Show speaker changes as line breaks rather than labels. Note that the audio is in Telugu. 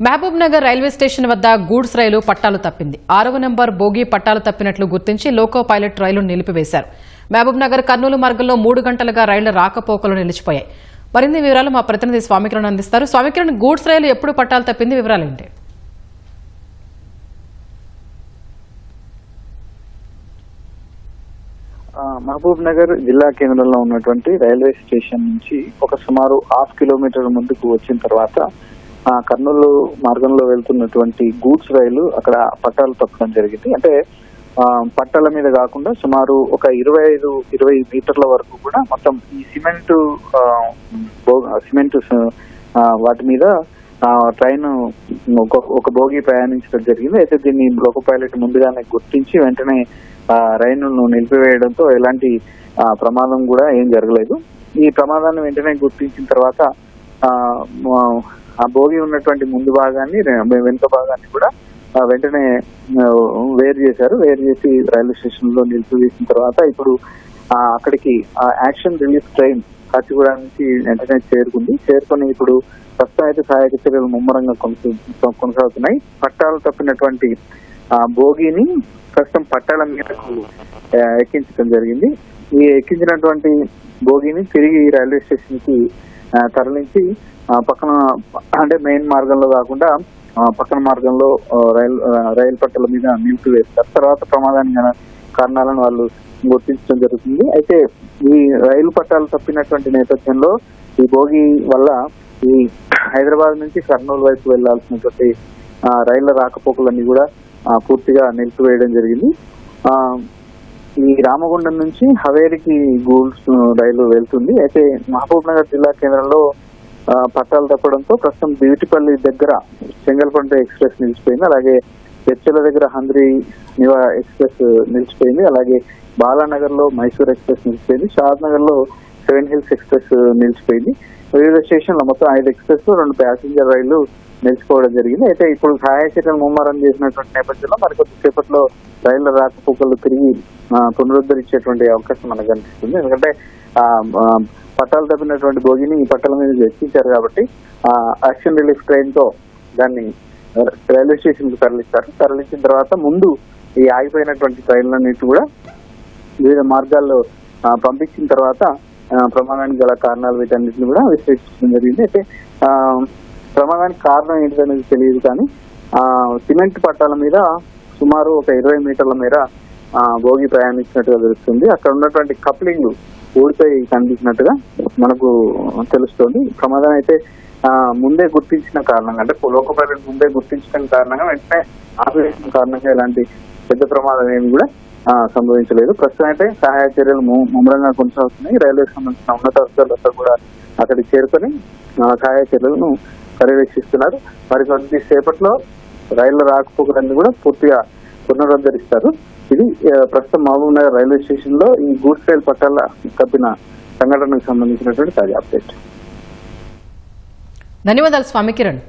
మహబూబ్ నగర్ రైల్వే స్టేషన్ వద్ద గూడ్స్ రైలు పట్టాలు తప్పింది. ఆరవ నెంబర్ బోగి పట్టాలు తప్పినట్లు గుర్తించి లోకో పైలట్ రైలు నిలిపివేశారు. మహబూబ్ నగర్ కర్నూలు మార్గంలో మూడు గంటలుగా రైళ్ళ రాకపోకలు నిలిచిపోయాయి. మరిన్ని వివరాలు మా ప్రతినిధి స్వామికిరణ్ అందిస్తారు. స్వామికిరణ్ గూడ్స్ రైలు ఎప్పుడు పట్టాలు తప్పింది? వివరాలు ఏంటి
ఆ, మహబూబ్ నగర్ జిల్లా కేంద్రంలో ఉన్నటువంటి రైల్వే స్టేషన్ నుంచి ఒక సుమారు హాఫ్ కిలోమీటర్ ముందుకు వచ్చిన తర్వాత కర్నూలు మార్గంలో వెళ్తున్నటువంటి గూడ్స్ రైలు అక్కడ పట్టాలు తప్పడం జరిగింది. అంటే పట్టాల మీద కాకుండా సుమారు ఒక ఇరవై ఐదు ఇరవై మీటర్ల వరకు కూడా మొత్తం ఈ సిమెంట్ సిమెంట్ వాటి మీద ట్రైన్ ఒక భోగి ప్రయాణించడం జరిగింది. అయితే దీన్ని లోకో పైలట్ ముందుగానే గుర్తించి వెంటనే రైలును నిలిపివేయడంతో ఎలాంటి ప్రమాదం కూడా ఏం జరగలేదు. ఈ ప్రమాదాన్ని వెంటనే గుర్తించిన తర్వాత ఆ, భోగి ఉన్నటువంటి ముందు భాగాన్ని వెనుక భాగాన్ని కూడా వెంటనే వేరు చేశారు. వేరు చేసి రైల్వే స్టేషన్లో నిలిపివేసిన తర్వాత ఇప్పుడు ఆ, అక్కడికి ఆ యాక్షన్ రిలీఫ్ ట్రైన్ కాచిగూడ నుంచి వెంటనే చేరుకుంది. చేరుకొని ఇప్పుడు ప్రస్తుతం అయితే సహాయక చర్యలు ముమ్మరంగా కొనసాగుతున్నాయి. పట్టాలు తప్పినటువంటి ఆ భోగిని ప్రస్తుతం పట్టాల మీదకు ఎక్కించడం జరిగింది. ఈ ఎక్కించినటువంటి భోగిని తిరిగి రైల్వే స్టేషన్కి తరలించి పక్కన అంటే మెయిన్ మార్గంలో కాకుండా పక్కన మార్గంలో రైలు రైలు పట్టాల మీద నిలిపివేస్తారు. తర్వాత ప్రమాదానికి కారణాలను వాళ్ళు గుర్తించడం జరుగుతుంది. అయితే ఈ రైలు పట్టాలు తప్పినటువంటి నేపథ్యంలో ఈ భోగి వల్ల ఈ హైదరాబాద్ నుంచి కర్నూలు వైపు వెళ్ళాల్సినటువంటి ఆ, రైళ్ళ రాకపోకలన్నీ కూడా పూర్తిగా నిలిపివేయడం జరిగింది. ఆ, ఈ రామగుండం నుంచి హవేరికి గూల్స్ రైలు వెళ్తుంది. అయితే మహబూబ్ నగర్ జిల్లా కేంద్రంలో పట్టాలు తప్పడంతో ప్రస్తుతం బీటిపల్లి దగ్గర చెంగల్పంట ఎక్స్ప్రెస్ నిలిచిపోయింది. అలాగే చర్చల దగ్గర హంద్రి నివా ఎక్స్ప్రెస్ నిలిచిపోయింది. అలాగే బాలానగర్లో మైసూర్ ఎక్స్ప్రెస్ నిలిచిపోయింది. షాద్ నగర్లో సెవెన్ హిల్స్ ఎక్స్ప్రెస్ నిలిచిపోయింది. వివిధ స్టేషన్లో మొత్తం ఐదు ఎక్స్ప్రెస్ రెండు ప్యాసింజర్ రైళ్ళు నిలిచిపోవడం జరిగింది. అయితే ఇప్పుడు సహాయ చర్యలు ముమ్మరం చేసినటువంటి నేపథ్యంలో మరి కొద్దిసేపట్లో రైళ్ళ రాకపోకలు తిరిగి పునరుద్ధరించేటువంటి అవకాశం మనకు కనిపిస్తుంది. ఎందుకంటే పట్టాలు తప్పినటువంటి భోగిని ఈ పట్టాల మీద ఎక్కించారు కాబట్టి ఆ యాక్షన్ రిలీఫ్ ట్రైన్తో దాన్ని రైల్వే స్టేషన్కు తరలిస్తారు. తరలించిన తర్వాత ముందు ఈ ఆగిపోయినటువంటి ట్రైన్లన్నిటి కూడా వివిధ మార్గాల్లో పంపించిన తర్వాత ప్రమాదానికి గల కారణాలు వీటన్నిటిని కూడా విశ్లేషించడం జరిగింది. అయితే ఆ, ప్రమాదానికి కారణం ఏంటిదనేది తెలియదు కానీ ఆ సిమెంట్ పట్టాల మీద సుమారు ఒక ఇరవై మీటర్ల మేర ఆ, భోగి ప్రయాణించినట్టుగా తెలుస్తుంది. అక్కడ ఉన్నటువంటి కప్లింగ్ ఊడిపోయి కనిపించినట్టుగా మనకు తెలుస్తుంది. ప్రమాదం అయితే ముందే గుర్తించిన కారణంగా అంటే లోక ముందే గుర్తించిన కారణంగా వెంటనే ఆపరేషన్ కారణంగా ఇలాంటి పెద్ద ప్రమాదం ఏమి కూడా సంభవించలేదు. ప్రస్తుతం అయితే సహాయ చర్యలు ముమ్మరంగా కొనసాగుతున్నాయి. రైల్వేకి సంబంధించిన ఉన్నతాధికారులంతా కూడా అక్కడికి చేరుకొని సహాయ చర్యలను పర్యవేక్షిస్తున్నారు. మరి కొద్ది సేపట్లో రైళ్ళ రాకపోకలన్నీ కూడా పూర్తిగా పునరుద్ధరిస్తారు. ఇది ప్రస్తుతం మహబూబ్ నగర్ రైల్వే స్టేషన్లో ఈ గూడ్స్ రైల్ పట్టాల తప్పిన సంఘటనకు సంబంధించినటువంటి తాజా అప్డేట్.
ధన్యవాదాలు స్వామికిరణ్